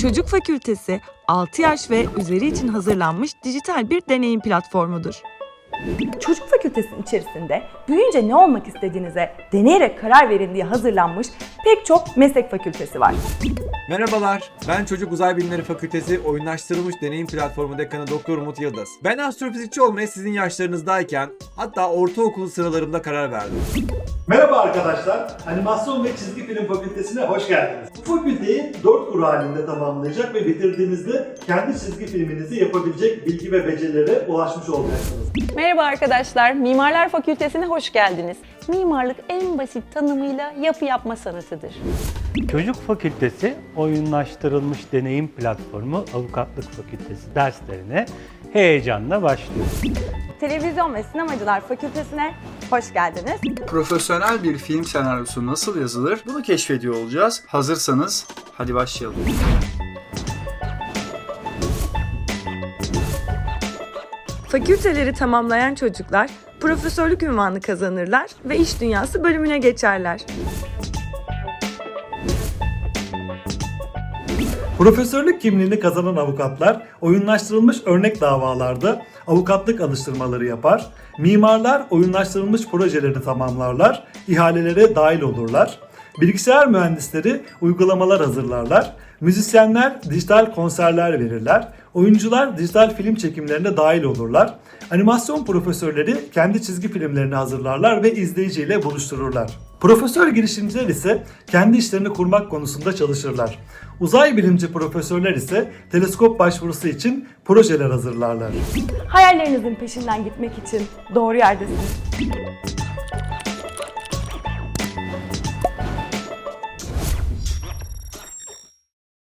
Çocuk Fakültesi 6 yaş ve üzeri için hazırlanmış dijital bir deneyim platformudur. Çocuk fakültesinin içerisinde büyüyünce ne olmak istediğinize deneyerek karar verin diye hazırlanmış pek çok meslek fakültesi var. Merhabalar, ben Çocuk Uzay Bilimleri Fakültesi Oyunlaştırılmış Deneyim Platformu Dekanı Doktor Umut Yıldız. Ben astrofizikçi olmaya sizin yaşlarınızdayken, hatta ortaokul sıralarımda karar verdim. Merhaba arkadaşlar, Animasyon ve Çizgi Film Fakültesine hoş geldiniz. Bu fakülteyi 4 kuru halinde tamamlayacak ve bitirdiğinizde kendi çizgi filminizi yapabilecek bilgi ve becerilere ulaşmış olacaksınız. Merhaba arkadaşlar, Mimarlar Fakültesine hoş geldiniz. Mimarlık en basit tanımıyla yapı yapma sanatıdır. Çocuk Fakültesi oyunlaştırılmış deneyim platformu Avukatlık Fakültesi derslerine heyecanla başlıyor. Televizyon ve Sinemacılar Fakültesine hoş geldiniz. Profesyonel bir film senaryosu nasıl yazılır? Bunu keşfediyor olacağız. Hazırsanız hadi başlayalım. Fakülteleri tamamlayan çocuklar profesörlük ünvanı kazanırlar ve iş dünyası bölümüne geçerler. Profesörlük kimliğini kazanan avukatlar oyunlaştırılmış örnek davalarda avukatlık alıştırmaları yapar. Mimarlar oyunlaştırılmış projelerini tamamlarlar, ihalelere dahil olurlar. Bilgisayar mühendisleri uygulamalar hazırlarlar. Müzisyenler dijital konserler verirler. Oyuncular dijital film çekimlerine dahil olurlar. Animasyon profesörleri kendi çizgi filmlerini hazırlarlar ve izleyiciyle buluştururlar. Profesör girişimciler ise kendi işlerini kurmak konusunda çalışırlar. Uzay bilimci profesörler ise teleskop başvurusu için projeler hazırlarlar. Hayallerinizin peşinden gitmek için doğru yerdesiniz.